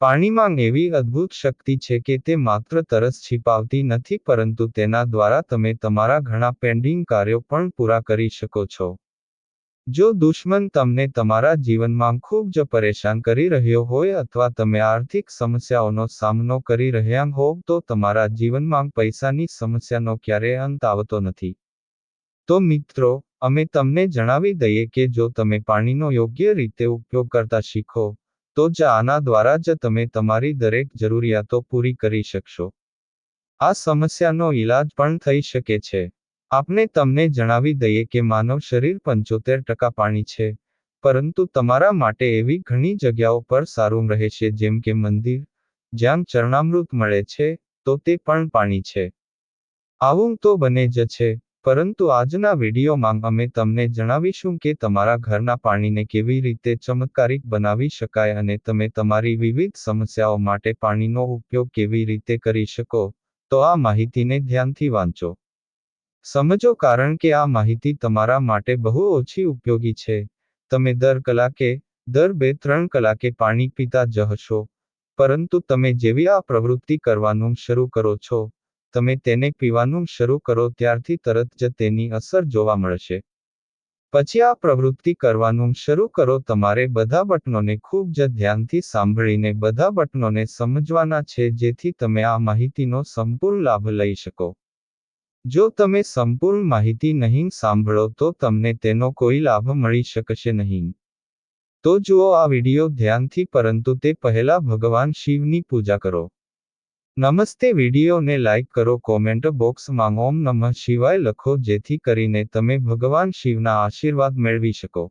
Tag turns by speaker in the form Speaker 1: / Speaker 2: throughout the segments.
Speaker 1: પાણીમાં એવી અદ્ભુત શક્તિ છે કે તે માત્ર તરસ છીપાવતી નથી, પરંતુ તેના દ્વારા તમે તમારા ઘણા પેન્ડિંગ કાર્યો પણ પૂરા કરી શકો છો. જો દુશ્મન તમને તમારા જીવનમાં ખૂબ જ પરેશાન કરી રહ્યો હોય અથવા તમે આર્થિક સમસ્યાઓનો સામનો કરી રહ્યા હોવ તો તમારા જીવનમાં પૈસાની સમસ્યાનો ક્યારેય અંત આવતો નથી. તો મિત્રો, અમે તમને જણાવી દઈએ કે જો તમે પાણીનો યોગ્ય રીતે ઉપયોગ કરતા શીખો તો જ આના દ્વારા જ તમે તમારી દરેક જરૂરિયાતો પૂરી કરી શકશો. આ સમસ્યાનો ઈલાજ પણ થઈ શકે છે. આપણે તમને જણાવી દઈએ કે માનવ શરીર પંચોતેર ટકા પાણી છે, પરંતુ તમારા માટે એવી ઘણી જગ્યાઓ પર સારું રહેશે જેમ કે મંદિર, જ્યાં ચરણામૃત મળે છે, તો તે પણ પાણી છે. આવું તો બને જ છે. પરંતુ આજના વિડીયોમાં અમે તમને જણાવીશું કે તમારા ઘરના પાણીને કેવી રીતે ચમત્કારિક બનાવી શકાય અને તમે તમારી વિવિધ સમસ્યાઓ માટે પાણીનો ઉપયોગ કેવી રીતે કરી શકો, તો આ માહિતીને ધ્યાનથી વાંચો. સમજો કારણ કે આ માહિતી તમારા માટે બહુ ઓછી ઉપયોગી છે. તમે દર કલાકે, દર બે ત્રણ કલાકે પાણી પીતા જ હશો, પરંતુ તમે જેવી આ પ્રવૃત્તિ કરવાનું શરૂ કરો છો તમે તેને પીવાનું શરૂ કરો ત્યારથી તરત જ તેની અસર જોવા મળશે. પછી આ પ્રવૃત્તિ કરવાનું શરૂ કરો. તમારે બધા બટનોને ખૂબ જ ધ્યાનથી સાંભળીને બધા બટનોને સમજવાના છે, જેથી તમે આ માહિતીનો સંપૂર્ણ લાભ લઈ શકો. જો તમે સંપૂર્ણ માહિતી નહીં સાંભળો, તો તમને તેનો કોઈ લાભ મળી શકશે નહીં. તો જુઓ આ વિડિયો ધ્યાનથી, પરંતુ તે પહેલા ભગવાન શિવની પૂજા કરો. નમસ્તે વિડીયોને લાઇક કરો, કોમેન્ટ બોક્સમાં ઓમ નમઃ શિવાય લખો, જેથી કરીને તમે ભગવાન શિવના આશીર્વાદ મેળવી શકો.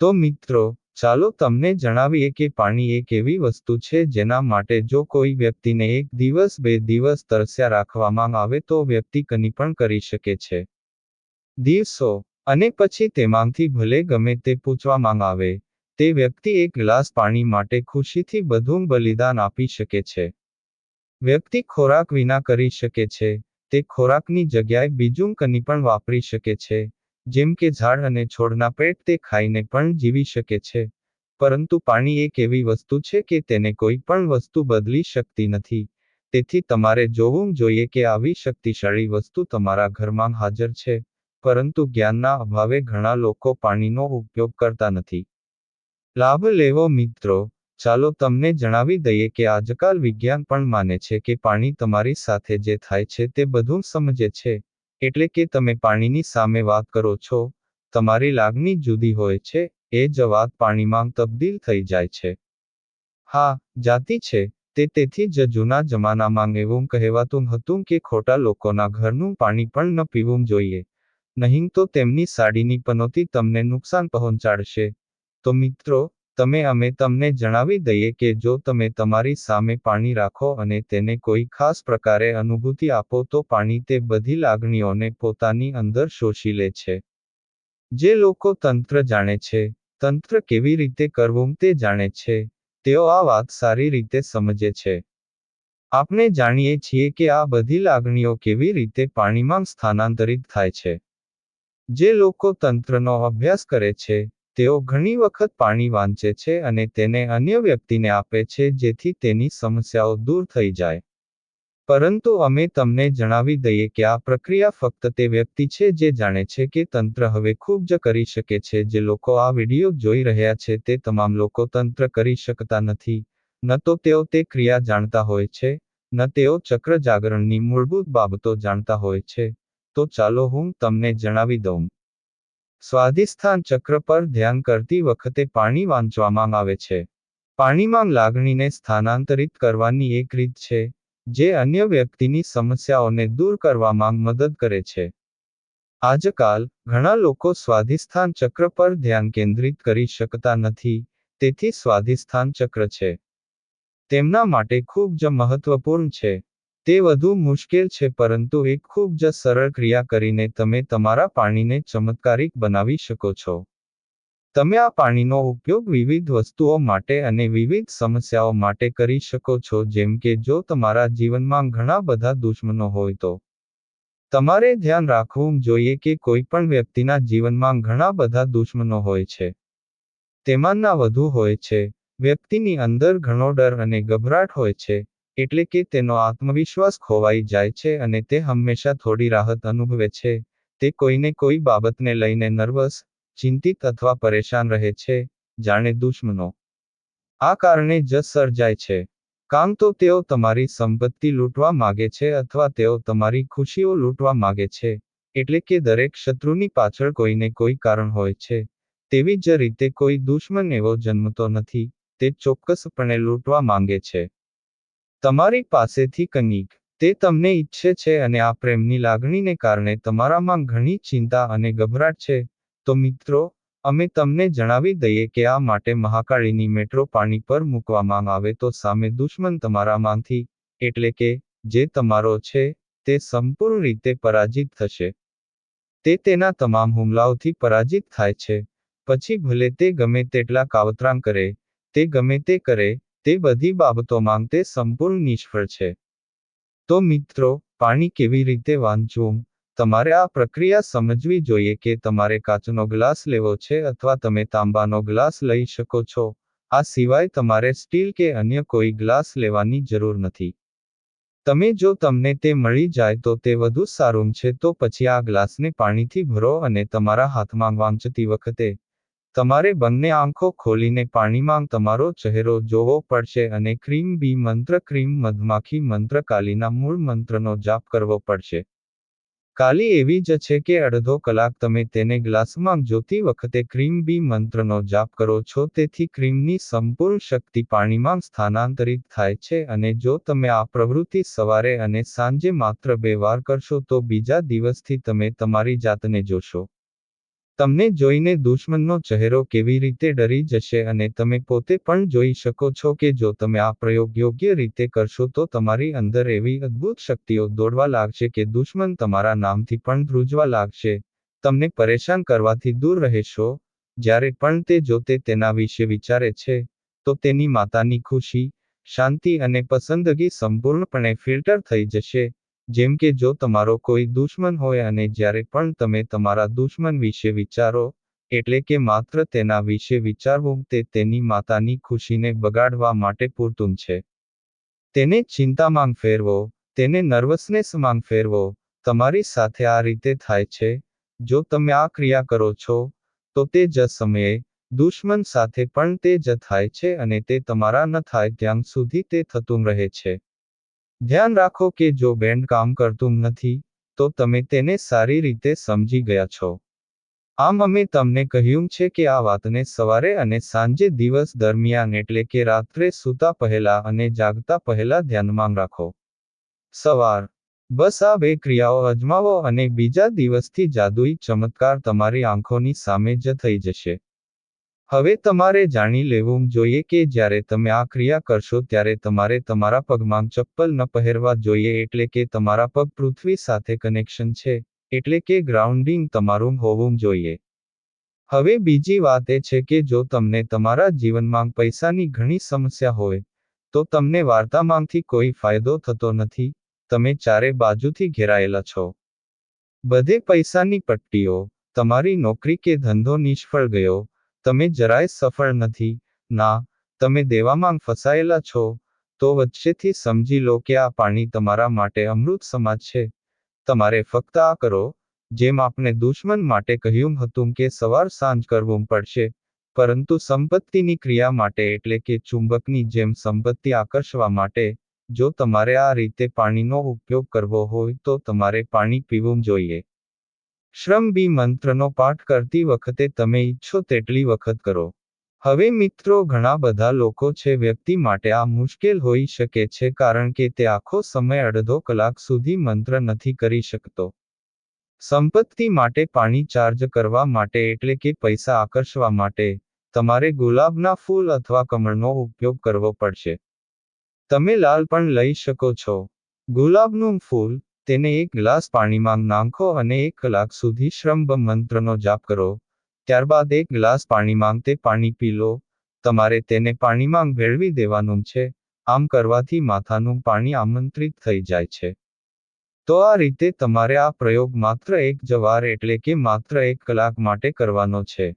Speaker 1: તો મિત્રો, ચાલો તમને જણાવીએ કે પાણી એક એવી વસ્તુ છે જેના માટે જો કોઈ વ્યક્તિને એક દિવસ, બે દિવસ તરસ્યા રાખવામાં આવે તો વ્યક્તિ કની પણ કરી શકે છે. દિવસો, અને પછી તેમાંથી ભલે ગમે તે પૂછવામાં આવે, તે વ્યક્તિ એક ગ્લાસ પાણી માટે ખુશીથી બધું બલિદાન આપી શકે છે. વ્યક્તિ ખોરાક વિના કરી શકે છે, તે ખોરાકની જગ્યાએ બીજું કની પણ વાપરી શકે છે, જેમ કે ઝાડ અને છોડના પેટ તે ખાઈને પણ જીવી શકે છે. પરંતુ પાણી એક એવી વસ્તુ છે કે તેને કોઈ પણ વસ્તુ બદલી શકતી નથી. તેથી તમારે જોવું જોઈએ કે આવી શક્તિશાળી વસ્તુ તમારા ઘરમાં હાજર છે, પરંતુ જ્ઞાનના અભાવે ઘણા લોકો પાણીનો ઉપયોગ કરતા નથી. લાભ લેવો મિત્રો ચાલો તમને જણાવી દઈએ કે આજકાલ વિજ્ઞાન પણ માને છે કે પાણી તમારી સાથે જે થાય છે તે બધું સમજે છે. એટલે કે તમે પાણીની સામે વાત કરો છો, તમારી લાગણી જુદી હોય છે, એ જ વાત પાણીમાં તબદીલ થઈ જાય છે. હા, જાતિ છે, તે તેથી જ જૂના જમાનામાં એવું કહેવાતું હતું કે ખોટા લોકોના ઘરનું પાણી પણ ન પીવું જોઈએ. નહીં તો તેમની સાડીની પનોતી તમને નુકસાન પહોંચાડશે. તો મિત્રો તમે અમે તમને જણાવી દઈએ કે જો તમે તમારી સામે પાણી રાખો અને તેને કોઈ ખાસ પ્રકારે અનુભૂતિ આપો તો પાણી તે બધી લાગણીઓને પોતાની અંદર શોષી લે છે. જે લોકો તંત્ર જાણે છે, તંત્ર કેવી રીતે કરવું તે જાણે છે, તેઓ આ વાત સારી રીતે સમજે છે. આપણે જાણીએ છીએ કે આ બધી લાગણીઓ કેવી રીતે પાણીમાં સ્થાનાંતરિત થાય છે. જે લોકો તંત્રનો અભ્યાસ કરે છે તેઓ ઘણી વખત પાણી વાંચે છે અને તેને અન્ય વ્યક્તિને આપે છે જેથી તેની સમસ્યાઓ દૂર થઈ જાય. પરંતુ અમે તમને જણાવી દઈએ કે આ પ્રક્રિયા ફક્ત તે વ્યક્તિ છે જે જાણે છે કે તંત્ર હવે ખૂબ જ કરી શકે છે જે લોકો આ વીડિયો જોઈ રહ્યા છે તે તમામ લોકો તંત્ર કરી શકતા નથી. ન તો તેઓ તે ક્રિયા જાણતા હોય છે, ન તેઓ ચક્ર જાગરણની મૂળભૂત બાબતો જાણતા હોય છે. તો ચાલો હું તમને જણાવી દઉં. સ્વાધિષ્ઠાન ચક્ર પર ધ્યાન કરતી વખતે પાણી વાંચવામાં આવે છે. પાણીમાં લાગણીને સ્થાનાંતરિત કરવાની એક રીત છે, જે અન્ય વ્યક્તિની સમસ્યાઓને દૂર કરવામાં મદદ કરે છે. આજકાલ, ઘણા લોકો સ્વાધિષ્ઠાન ચક્ર પર ધ્યાન કેન્દ્રિત કરી શકતા નથી, તેથી સ્વાધિષ્ઠાન ચક્ર છે. તેમના માટે ખૂબ જ મહત્વપૂર્ણ છે. તે વધુ મુશ્કેલ છે, પરંતુ એક ખૂબ જ સરળ ક્રિયા કરીને તમે તમારા પાણીને ચમત્કારિક બનાવી શકો છો. તમે આ પાણીનો ઉપયોગ વિવિધ વસ્તુઓ માટે અને વિવિધ સમસ્યાઓ માટે કરી શકો છો, જેમ કે જો તમારા જીવનમાં ઘણા બધા દુશ્મનો હોય તો. તમારે ધ્યાન રાખવું જોઈએ કે કોઈ પણ વ્યક્તિના જીવનમાં ઘણા બધા દુશ્મનો હોય છે. તેમાંના વધુ હોય છે. વ્યક્તિની અંદર ઘણો ડર અને ગભરાટ હોય છે. એટલે કે તેનો આત્મવિશ્વાસ ખોવાઈ જાય છે અને તે હંમેશા થોડી રાહત અનુભવે છે. તે કોઈને કોઈ બાબતને લઈને નર્વસ, ચિંતિત અથવા પરેશાન રહે છે, જાણે દુશ્મનો. આ કારણે જ સર્જાય છે. કામ તો તેઓ તમારી સંપત્તિ લૂંટવા માગે છે અથવા તેઓ તમારી ખુશીઓ લૂંટવા માગે છે, એટલે કે દરેક શત્રુની પાછળ કોઈને કોઈ કારણ હોય છે. તેવી જ રીતે કોઈ દુશ્મન એવો જન્મતો નથી, તે ચોક્કસપણે લૂંટવા માંગે છે. તમારી પાસેથી કંઈક, તે તમને ઈચ્છે છે અને આ પ્રેમની લાગણીને કારણે તમારામાં ઘણી ચિંતા અને ગભરાટ છે. તો મિત્રો, અમે તમને જણાવી દઈએ કે આ માટે મહાકાળીની મેટ્રો પાણી પર મૂકવામાં આવે તો સામે દુશ્મન તમારામાંથી, એટલે કે, જે તમારો છે, તે સંપૂર્ણ રીતે પરાજિત થશે. તે તેના તમામ હુમલાઓથી પરાજિત થાય છે. પછી ભલે તે ગમે તેટલા કાવતરાં કરે, તે ગમે તે કરે તે બધી બાબતોમાં તે સંપૂર્ણ નિષ્ફળ છે. તો મિત્રો, પાણી કેવી રીતે વાંચવું? તમારે આ પ્રક્રિયા સમજવી જોઈએ કે તમારે કાચનો ગ્લાસ લેવો છે અથવા તમે તાંબાનો ગ્લાસ લઈ શકો છો. આ સિવાય તમારે સ્ટીલ કે અન્ય કોઈ ગ્લાસ લેવાની જરૂર નથી. તમે જો તમને તે મળી જાય તો તે વધુ સારું છે તો પછી આ ગ્લાસને પાણીથી ભરો અને તમારા હાથમાં વાંચતી વખતે તમારે બંને આંખો ખોલીને પાણીમાં તમારો ચહેરો જોવો પડશે અને ક્રીમ બી મંત્ર ક્રીમ મધમાખી મંત્ર કાલીના મૂળ મંત્રનો જાપ કરવો પડશે. કાલી એવી જ છે કે અડધો કલાક તમે તેને ગ્લાસમાં જોતી વખતે ક્રીમ બી મંત્રનો જાપ કરો છો તેથી ક્રીમની સંપૂર્ણ શક્તિ પાણીમાં સ્થાનાંતરિત થાય છે અને જો તમે આ પ્રવૃત્તિ સવારે અને સાંજે માત્ર બે વાર કરશો તો બીજા દિવસથી તમે તમારી જાતને જોશો. તમને જોઈને દુશ્મનનો ચહેરો કેવી રીતે ડરી જશે અને તમે પોતે પણ જોઈ શકો છો કે જો તમે આ પ્રયોગ યોગ્ય રીતે કરશો તો તમારી અંદર એવી અદ્ભુત શક્તિઓ દોડવા લાગશે કે દુશ્મન તમારા નામથી પણ ધ્રુજવા લાગશે. તમને પરેશાન કરવાથી દૂર રહેશો. જ્યારે પણ તે જોતે તેના વિશે વિચારે છે, તો તેની માતાની ખુશી, શાંતિ અને પસંદગી સંપૂર્ણપણે ફિલ્ટર થઈ જશે. જેમ કે જો તમારો કોઈ દુશ્મન હોય અને જ્યારે પણ તમે તમારા દુશ્મન વિશે વિચારો, એટલે કે માત્ર તેના વિશે વિચારવું, તે તેની માતાની ખુશીને બગાડવા માટે પૂરતું છે. તેને ચિંતામાં ફેરવો, તેને નર્વસનેસમાં ફેરવો, તમારી સાથે આ રીતે થાય છે. જો તમે આ ક્રિયા કરો છો, તો તે જ સમયે દુશ્મન સાથે પણ તે જ થાય છે અને તે તમારા ન થાય ત્યાં સુધી તે થતું રહે છે. ધ્યાન રાખો કે જો બેન્ડ કામ કરતું નથી, તો તમે તેને સારી રીતે સમજી ગયા છો. આમ અમે તમને કહ્યું છે કે આ વાતને સવારે અને સાંજે દિવસ દરમિયાન એટલે કે રાત્રે સૂતા પહેલા અને જાગતા પહેલા ધ્યાનમાં રાખો. સવાર. બસ આ બે ક્રિયાઓ અજમાવો અને બીજા દિવસથી જાદુઈ ચમત્કાર તમારી આંખોની સામે જ થઈ જશે. હવે તમારે જાણી લેવું જોઈએ કે જ્યારે તમે આ ક્રિયા કરશો ત્યારે તમારે તમારા પગમાં ચપ્પલ ન પહેરવા જોઈએ એટલે કે તમારા પગ પૃથ્વી સાથે કનેક્શન છે, એટલે કે ગ્રાઉન્ડિંગ તમારું હોવું જોઈએ. હવે બીજી વાત એ છે કે જો તમને તમારા જીવનમાં પૈસાની ઘણી સમસ્યા હોય, તો તમને વાર્તામાંથી કોઈ ફાયદો થતો નથી, તમે ચારે બાજુથી ઘેરાયેલા છો. બધે પૈસાની પટ્ટીઓ, તમારી નોકરી કે ધંધો નિષ્ફળ ગયો તમે જરાય સફળ નથી. ના, તમે દેવામાં ફસાયેલા છો. તો વચ્ચેથી સમજી લો કે આ પાણી તમારા માટે અમૃત સમાજ છે. તમારે ફક્ત આ કરો. જેમ આપણે દુશ્મન માટે કહ્યું હતું કે સવાર સાંજ કરવું પડશે. પરંતુ સંપત્તિની ક્રિયા માટે એટલે કે ચુંબકની જેમ સંપત્તિ આકર્ષવા માટે, જો તમારે આ રીતે પાણીનો ઉપયોગ કરવો હોય તો તમારે પાણી પીવું જોઈએ. શ્રમ બી મંત્રનો પાઠ કરતી વખતે તમે ઈચ્છો તેટલી વખત કરો. હવે મિત્રો, ઘણા બધા લોકો છે વ્યક્તિ માટે આ મુશ્કેલ હોઈ શકે છે કારણ કે તે આખો સમય અડધો કલાક સુધી મંત્ર નથી કરી શકતો. સંપત્તિ માટે પાણી ચાર્જ કરવા માટે એટલે કે પૈસા આકર્ષવા માટે તમારે ગુલાબના ફૂલ અથવા કમળનો ઉપયોગ કરવો પડશે. તમે લાલ પણ લઈ શકો છો. ગુલાબનું ફૂલ તેને એક ગ્લાસ પાણીમાં નાખો અને એક કલાક સુધી શ્રમ્ભ મંત્રનો જાપ કરો. ત્યારબાદ એક ગ્લાસ પાણીમાં તે પાણી પી લો. તમારે તેને પાણીમાં ભેળવી દેવાનું છે. આમ કરવાથી માથાનું પાણી આમંત્રિત થઈ જાય છે. તો આ રીતે તમારે આ પ્રયોગ માત્ર એક જ વાર એટલે કે માત્ર એક કલાક માટે કરવાનો છે.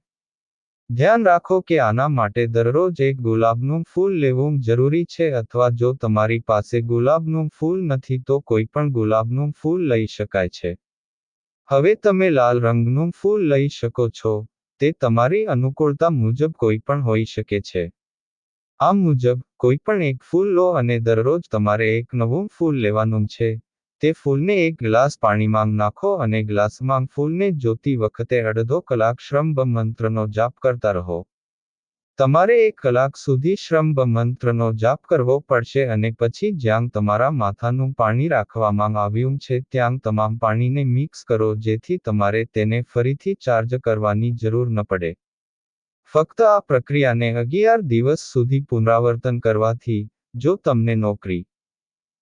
Speaker 1: ધ્યાન રાખો કે આના માટે દરરોજ એક ગુલાબનું ફૂલ લેવું જરૂરી છે અથવા જો તમારી પાસે ગુલાબનું ફૂલ નથી તો કોઈ પણ ગુલાબનું ફૂલ લઈ શકાય છે. હવે તમે લાલ રંગનું ફૂલ લઈ શકો છો. તે તમારી અનુકૂળતા મુજબ કોઈ પણ હોઈ શકે છે. આ મુજબ, કોઈ પણ એક ફૂલ લો અને દરરોજ તમારે એક નવું ફૂલ લેવાનું છે. તે ફૂલને એક ગ્લાસ પાણીમાં નાખો અને ગ્લાસમાં ફૂલને જોતી વખતે અડધો કલાક શ્રમ મંત્રનો જાપ કરતા રહો. તમારે એક કલાક સુધી શ્રમ્ભ મંત્રનો જાપ કરવો પડશે અને પછી જ્યાં તમારા માથાનું પાણી રાખવામાં આવ્યું છે ત્યાં તમામ પાણીને મિક્સ કરો જેથી તમારે તેને ફરીથી ચાર્જ કરવાની જરૂર ન પડે. ફક્ત આ પ્રક્રિયાને અગિયાર દિવસ સુધી પુનરાવર્તન કરવાથી, જો તમને નોકરી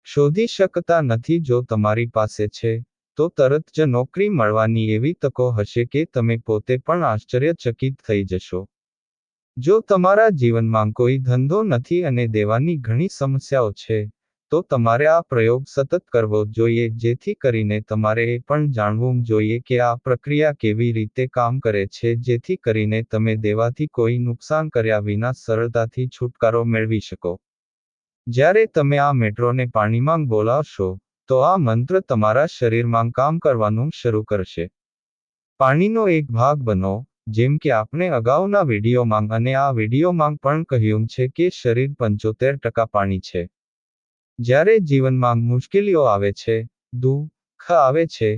Speaker 1: શોધી શકતા નથી જો તમારી પાસે છે, તો તરત જ નોકરી મળવાની એવી તકો હશે કે તમે પોતે પણ આશ્ચર્યચકિત થઈ જશો. જો તમારા જીવનમાં કોઈ ધંધો નથી અને દેવાની ઘણી સમસ્યાઓ છે, તો તમારે આ પ્રયોગ સતત કરવો જોઈએ જેથી કરીને તમારે એ પણ જાણવું જોઈએ કે આ પ્રક્રિયા કેવી રીતે કામ કરે છે જેથી કરીને તમે દેવાથી કોઈ નુકસાન કર્યા વિના સરળતાથી છુટકારો મેળવી શકો. જ્યારે તમે આ મેટ્રોને પાણીમાં બોલાવશો તો આ મંત્ર તમારા શરીરમાં કામ કરવાનું શરૂ કરશે. પાણીનો એક ભાગ બનો, જેમ કે આપણે અગાઉના વિડીયોમાં અને આ વિડીયોમાં પણ કહ્યું છે કે શરીર પંચોતેર ટકા પાણી છે. જ્યારે જીવનમાં મુશ્કેલીઓ આવે છે, દુઃખ આવે છે,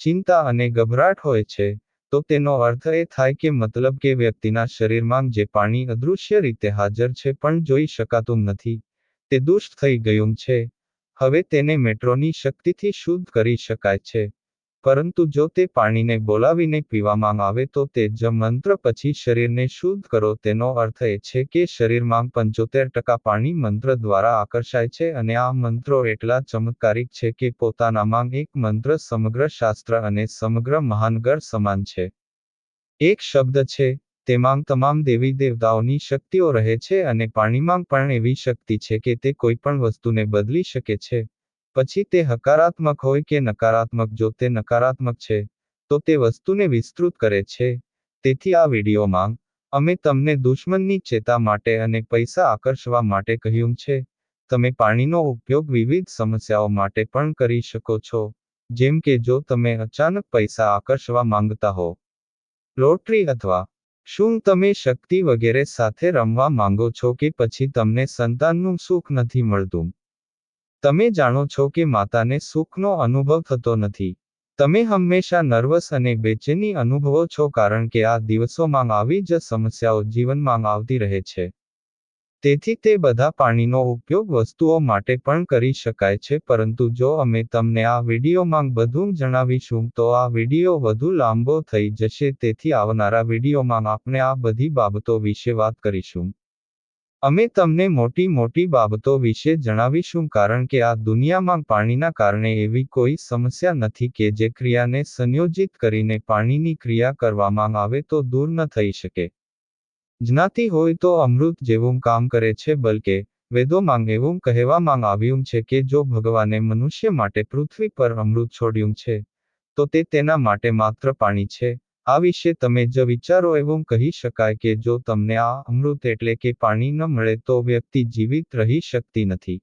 Speaker 1: ચિંતા અને ગભરાટ હોય છે, તો તેનો અર્થ એ થાય કે મતલબ કે વ્યક્તિના શરીરમાં જે પાણી અદૃશ્ય રીતે હાજર છે પણ જોઈ શકાતું નથી. તે દુષ્ટ થઈ ગયું છે. હવે તેને મેટ્રોની શક્તિથી શુદ્ધ કરી શકાય છે. પરંતુ જો તે પાણીને બોલાવીને પીવામાં આવે તો તે જ મંત્ર પછી શરીરને શુદ્ધ કરો તેનો અર્થ એ છે કે શરીરમાં પંચોતેર ટકા પાણી મંત્ર દ્વારા આકર્ષાય છે અને આ મંત્રો એટલા ચમત્કારિક છે કે પોતાનામાં એક મંત્ર સમગ્ર શાસ્ત્ર અને સમગ્ર મહાનગર સમાન છે. એક શબ્દ છે તેમાં તમામ દેવી દેવતાઓની શક્તિઓ રહે છે અને પાણીમાં પણ એવી શક્તિ છે કે તે કોઈ પણ વસ્તુને બદલી શકે છે. પછી તે હકારાત્મક હોય કે નકારાત્મક, જો તે નકારાત્મક છે, તો તે વસ્તુને વિસ્તૃત કરે છે. તેથી આ વિડીયોમાં અમે તમને દુશ્મનની ચેતા માટે અને પૈસા આકર્ષવા માટે કહ્યું છે. તમે પાણીનો ઉપયોગ વિવિધ સમસ્યાઓ માટે પણ કરી શકો છો. જેમ કે જો તમે અચાનક પૈસા આકર્ષવા માંગતા હો, લોટરી અથવા શું તમે શક્તિ વગેરે સાથે રમવા માંગો છો કે પછી તમને સંતાનનું સુખ નથી મળતું? તમે જાણો છો કે માતાને સુખનો અનુભવ થતો નથી. તમે હંમેશા નર્વસ અને બેચેની અનુભવો છો કારણ કે આ દિવસોમાં આવી જ સમસ્યાઓ જીવનમાં આવતી રહે છે. તેથી તે બધા પાણીનો ઉપયોગ વસ્તુઓ માટે પણ કરી શકાય છે, પરંતુ જો અમે તમને આ વિડીયોમાં બધું જણાવીશું, તો આ વીડિયો વધુ લાંબો થઈ જશે, તેથી આવનારા વિડીયોમાં આપણે આ બધી બાબતો વિશે વાત કરીશું. અમે તમને મોટી મોટી બાબતો વિશે જણાવીશું, કારણ કે આ દુનિયામાં પાણીના કારણે એવી કોઈ સમસ્યા નથી કે જે ક્રિયાને સંયોજિત કરીને પાણીની ક્રિયા કરવામાં આવે તો દૂર ન થઈ શકે. જ્ઞાતિ હોય તો અમૃત જેવું કામ કરે છે, બલકે વેદોમાં એવું કહેવામાં આવ્યું છે કે જો ભગવાને મનુષ્ય માટે પૃથ્વી પર અમૃત છોડ્યું છે, તો તે તેના માટે માત્ર પાણી છે. આ વિશે તમે જ વિચારો એવું કહી શકાય કે જો તમને આ અમૃત એટલે કે પાણી ન મળે તો વ્યક્તિ જીવિત રહી શકતી નથી.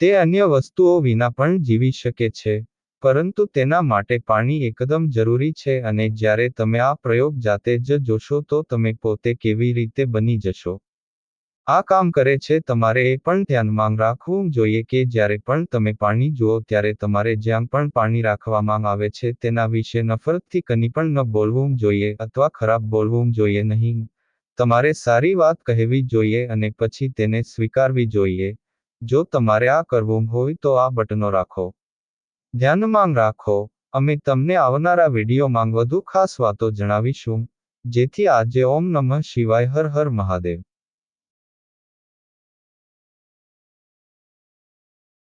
Speaker 1: તે અન્ય વસ્તુઓ વિના પણ જીવી શકે છે. પરંતુ તેના માટે પાણી એકદમ જરૂરી છે અને જ્યારે તમે આ પ્રયોગ જાતે જ જોશો તો તમે પોતે કેવી રીતે બની જશો. આ કામ કરે છે તમારે એ પણ ધ્યાનમાં રાખવું જોઈએ કે જ્યારે પણ તમે પાણી જુઓ ત્યારે તમારે જ્યાં પણ પાણી રાખવામાં આવે છે તેના વિશે નફરતથી કની પણ ન બોલવું જોઈએ અથવા ખરાબ બોલવું જોઈએ નહીં. તમારે સારી વાત કહેવી જોઈએ અને પછી તેને સ્વીકારવી જોઈએ. જો તમારે આ કરવું હોય તો આ બટનો રાખો. ધ્યાનમાં રાખો, અમે તમને આવનારા વિડીયોમાં વધુ ખાસ વાતો જણાવીશું, જેથી આજે ઓમ નમઃ શિવાય હર હર મહાદેવ.